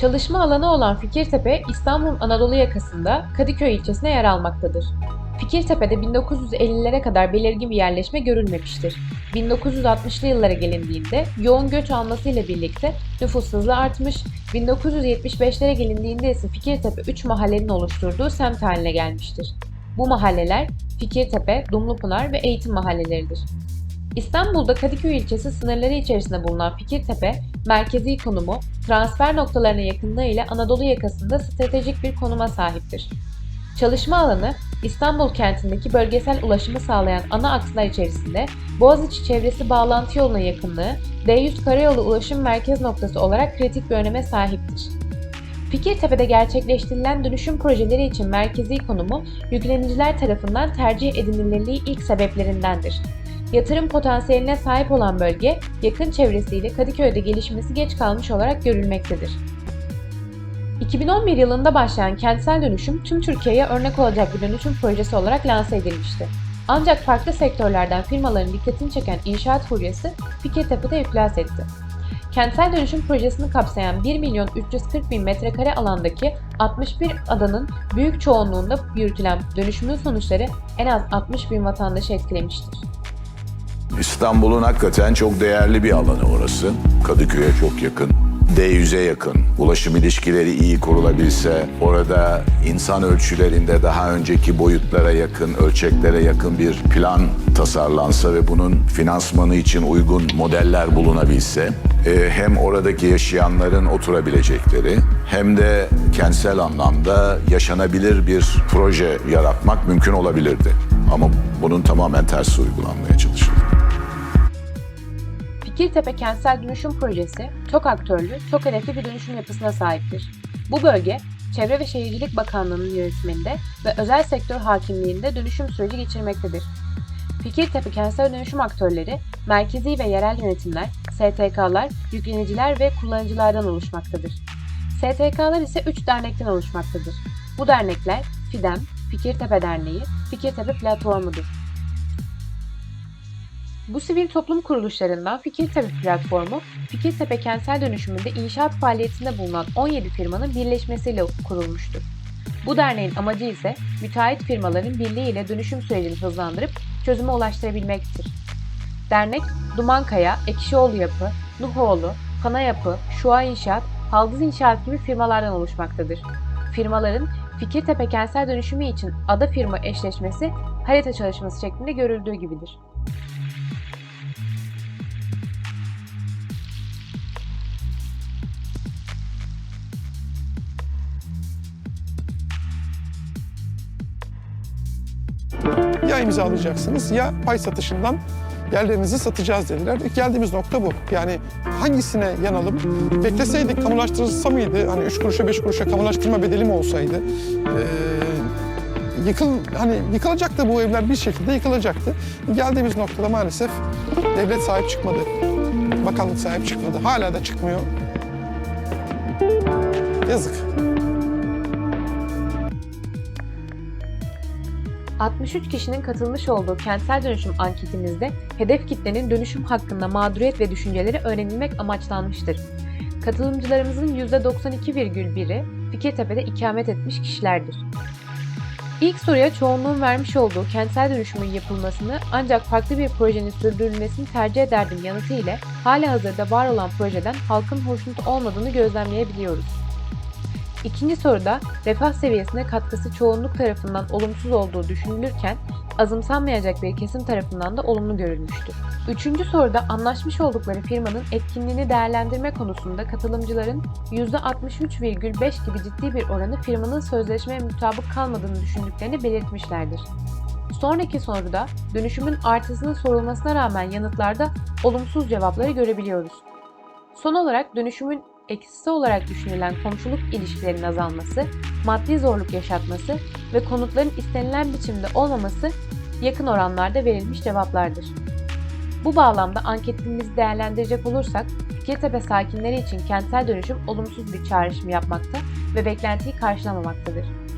Çalışma alanı olan Fikirtepe, İstanbul'un Anadolu yakasında Kadıköy ilçesine yer almaktadır. Fikirtepe'de 1950'lere kadar belirgin bir yerleşme görülmemiştir. 1960'lı yıllara gelindiğinde yoğun göç almasıyla birlikte nüfus hızla artmış, 1975'lere gelindiğinde ise Fikirtepe 3 mahallenin oluşturduğu semt haline gelmiştir. Bu mahalleler Fikirtepe, Dumlupınar ve Eğitim mahalleleridir. İstanbul'da Kadıköy ilçesi sınırları içerisinde bulunan Fikirtepe, merkezi konumu, transfer noktalarına yakınlığı ile Anadolu yakasında stratejik bir konuma sahiptir. Çalışma alanı, İstanbul kentindeki bölgesel ulaşımı sağlayan ana akslar içerisinde Boğaziçi çevresi bağlantı yoluna yakınlığı, D100 karayolu ulaşım merkez noktası olarak kritik bir öneme sahiptir. Fikirtepe'de gerçekleştirilen dönüşüm projeleri için merkezi konumu yükleniciler tarafından tercih edilirliği ilk sebeplerindendir. Yatırım potansiyeline sahip olan bölge, yakın çevresiyle Kadıköy'de gelişmesi geç kalmış olarak görülmektedir. 2011 yılında başlayan kentsel dönüşüm tüm Türkiye'ye örnek olacak bir dönüşüm projesi olarak lanse edilmişti. Ancak farklı sektörlerden firmaların dikkatini çeken inşaat furyası Fikirtepe'de iflas etti. Kentsel dönüşüm projesini kapsayan 1 milyon 340 bin metrekare alandaki 61 adanın büyük çoğunluğunda yürütülen dönüşümün sonuçları en az 60 bin vatandaşı etkilemiştir. İstanbul'un hakikaten çok değerli bir alanı orası. Kadıköy'e çok yakın. D100'e yakın. Ulaşım ilişkileri iyi kurulabilse, orada insan ölçülerinde daha önceki boyutlara yakın, ölçeklere yakın bir plan tasarlansa ve bunun finansmanı için uygun modeller bulunabilse, e, hem oradaki yaşayanların oturabilecekleri hem de kentsel anlamda yaşanabilir bir proje yaratmak mümkün olabilirdi. Ama bunun tamamen tersi uygulanmaya çalışıldı. Fikirtepe Kentsel Dönüşüm Projesi çok aktörlü, çok hedefli bir dönüşüm yapısına sahiptir. Bu bölge, Çevre ve Şehircilik Bakanlığı'nın yönetiminde ve özel sektör hakimliğinde dönüşüm süreci geçirmektedir. Fikirtepe Kentsel Dönüşüm aktörleri, merkezi ve yerel yönetimler, STK'lar, yükleniciler ve kullanıcılardan oluşmaktadır. STK'lar ise 3 dernekten oluşmaktadır. Bu dernekler FİDEM, Fikirtepe Derneği, Fikirtepe Platformu'dur. Bu sivil toplum kuruluşlarından Fikirtepe platformu, Fikirtepe kentsel dönüşümünde inşaat faaliyetinde bulunan 17 firmanın birleşmesiyle kurulmuştur. Bu derneğin amacı ise müteahhit firmaların birliğiyle dönüşüm sürecini hızlandırıp çözüme ulaştırabilmektir. Dernek, Dumankaya, Ekşioğlu Yapı, Nuhoğlu, Pana Yapı, Şua İnşaat, Haldız İnşaat gibi firmalardan oluşmaktadır. Firmaların Fikirtepe kentsel dönüşümü için ada firma eşleşmesi harita çalışması şeklinde görüldüğü gibidir. Ya imzalayacaksınız ya pay satışından yerlerinizi satacağız dediler. Geldiğimiz nokta bu. Yani hangisine yanalım? Bekleseydik kamulaştırılsa mıydı? Hani üç kuruşa beş kuruşa kamulaştırma bedeli mi olsaydı? Ee, yıkıl hani yıkılacaktı bu evler bir şekilde yıkılacaktı. Geldiğimiz noktada maalesef devlet sahip çıkmadı. Bakanlık sahip çıkmadı. Hala da çıkmıyor. Yazık. 63 kişinin katılmış olduğu kentsel dönüşüm anketimizde hedef kitlenin dönüşüm hakkında mağduriyet ve düşünceleri öğrenilmek amaçlanmıştır. Katılımcılarımızın %92,1'i Fikirtepe'de ikamet etmiş kişilerdir. İlk soruya çoğunluğun vermiş olduğu kentsel dönüşümün yapılmasını ancak farklı bir projenin sürdürülmesini tercih ederdim yanıtı ile hala hazırda var olan projeden halkın hoşnut olmadığını gözlemleyebiliyoruz. İkinci soruda refah seviyesine katkısı çoğunluk tarafından olumsuz olduğu düşünülürken azımsanmayacak bir kesim tarafından da olumlu görülmüştür. Üçüncü soruda anlaşmış oldukları firmanın etkinliğini değerlendirme konusunda katılımcıların %63,5 gibi ciddi bir oranı firmanın sözleşmeye mutabık kalmadığını düşündüklerini belirtmişlerdir. Sonraki soruda dönüşümün artısının sorulmasına rağmen yanıtlarda olumsuz cevapları görebiliyoruz. Son olarak dönüşümün eksisi olarak düşünülen komşuluk ilişkilerinin azalması, maddi zorluk yaşatması ve konutların istenilen biçimde olmaması yakın oranlarda verilmiş cevaplardır. Bu bağlamda anketimizi değerlendirecek olursak, Fikirtepe sakinleri için kentsel dönüşüm olumsuz bir çağrışım yapmakta ve beklentiyi karşılamamaktadır.